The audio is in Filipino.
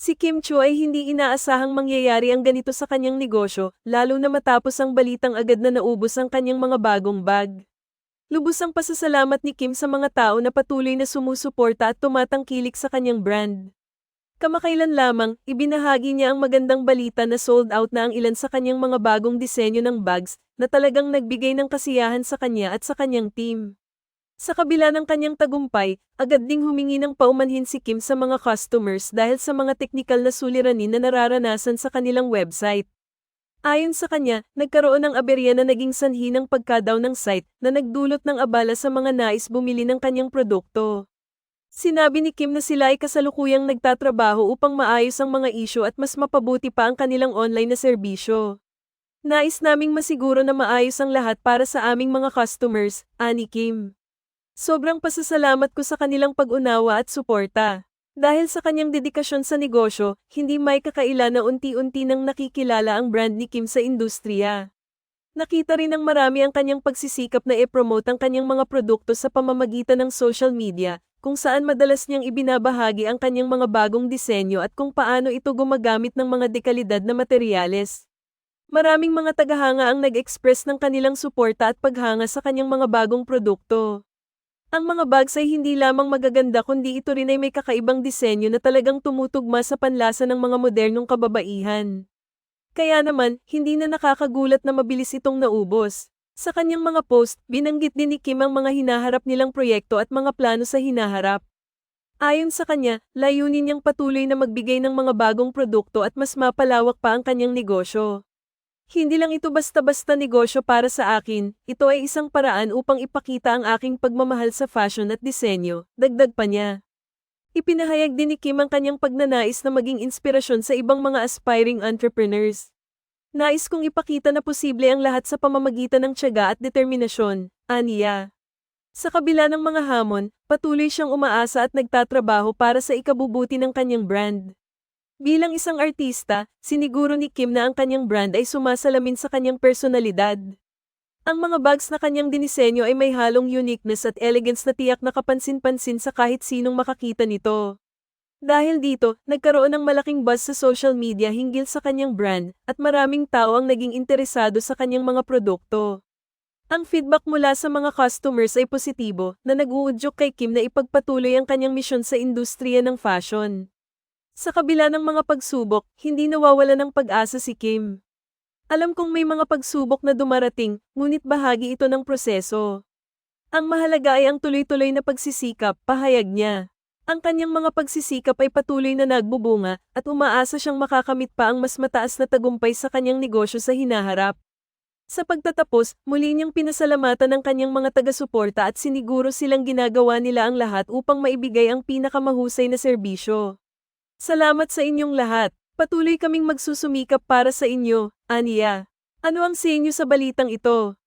Kim Chu ay hindi inaasahang mangyayari ang ganito sa kanyang negosyo, lalo na matapos ang balitang agad na naubos ang kanyang mga bagong bag. Lubos ang pasasalamat ni Kim sa mga tao na patuloy na sumusuporta at tumatangkilik sa kanyang brand. Kamakailan lamang, ibinahagi niya ang magandang balita na sold out na ang ilan sa kanyang mga bagong disenyo ng bags na talagang nagbigay ng kasiyahan sa kanya at sa kanyang team. Sa kabila ng kanyang tagumpay, agad ding humingi ng paumanhin si Kim sa mga customers dahil sa mga teknikal na suliranin na nararanasan sa kanilang website. Ayon sa kanya, nagkaroon ng aberya na naging sanhi ng pagkadaw ng site na nagdulot ng abala sa mga nais bumili ng kanyang produkto. Sinabi ni Kim na sila ay kasalukuyang nagtatrabaho upang maayos ang mga isyo at mas mapabuti pa ang kanilang online na serbisyo. Nais naming masiguro na maayos ang lahat para sa aming mga customers, ani Kim. Sobrang pasasalamat ko sa kanilang pag-unawa at suporta. Dahil sa kanyang dedikasyon sa negosyo, hindi may kakaila na unti-unti nang nakikilala ang brand ni Kim sa industriya. Nakita rin ng marami ang kanyang pagsisikap na i-promote ang kanyang mga produkto sa pamamagitan ng social media, kung saan madalas niyang ibinabahagi ang kanyang mga bagong disenyo at kung paano ito gumagamit ng mga dekalidad na materyales. Maraming mga tagahanga ang nag-express ng kanilang suporta at paghanga sa kanyang mga bagong produkto. Ang mga bags ay hindi lamang magaganda kundi ito rin ay may kakaibang disenyo na talagang tumutugma sa panlasa ng mga modernong kababaihan. Kaya naman, hindi na nakakagulat na mabilis itong naubos. Sa kanyang mga post, binanggit din ni Kim ang mga hinaharap nilang proyekto at mga plano sa hinaharap. Ayon sa kanya, layunin niyang patuloy na magbigay ng mga bagong produkto at mas mapalawak pa ang kanyang negosyo. Hindi lang ito basta-basta negosyo para sa akin, ito ay isang paraan upang ipakita ang aking pagmamahal sa fashion at disenyo, dagdag pa niya. Ipinahayag din ni Kim ang kanyang pagnanais na maging inspirasyon sa ibang mga aspiring entrepreneurs. Nais kong ipakita na posible ang lahat sa pamamagitan ng tiyaga at determinasyon, aniya. Sa kabila ng mga hamon, patuloy siyang umaasa at nagtatrabaho para sa ikabubuti ng kanyang brand. Bilang isang artista, siniguro ni Kim na ang kanyang brand ay sumasalamin sa kanyang personalidad. Ang mga bags na kanyang dinisenyo ay may halong uniqueness at elegance na tiyak na kapansin-pansin sa kahit sinong makakita nito. Dahil dito, nagkaroon ng malaking buzz sa social media hinggil sa kanyang brand at maraming tao ang naging interesado sa kanyang mga produkto. Ang feedback mula sa mga customers ay positibo na nag-uudyok kay Kim na ipagpatuloy ang kanyang misyon sa industriya ng fashion. Sa kabila ng mga pagsubok, hindi nawawala ng pag-asa si Kim. Alam kong may mga pagsubok na dumarating, ngunit bahagi ito ng proseso. Ang mahalaga ay ang tuloy-tuloy na pagsisikap, pahayag niya. Ang kanyang mga pagsisikap ay patuloy na nagbubunga at umaasa siyang makakamit pa ang mas mataas na tagumpay sa kanyang negosyo sa hinaharap. Sa pagtatapos, muli niyang pinasalamatan ang kanyang mga taga-suporta at siniguro silang ginagawa nila ang lahat upang maibigay ang pinakamahusay na serbisyo. Salamat sa inyong lahat. Patuloy kaming magsusumikap para sa inyo, Aniya. Ano ang sa inyo sa balitang ito?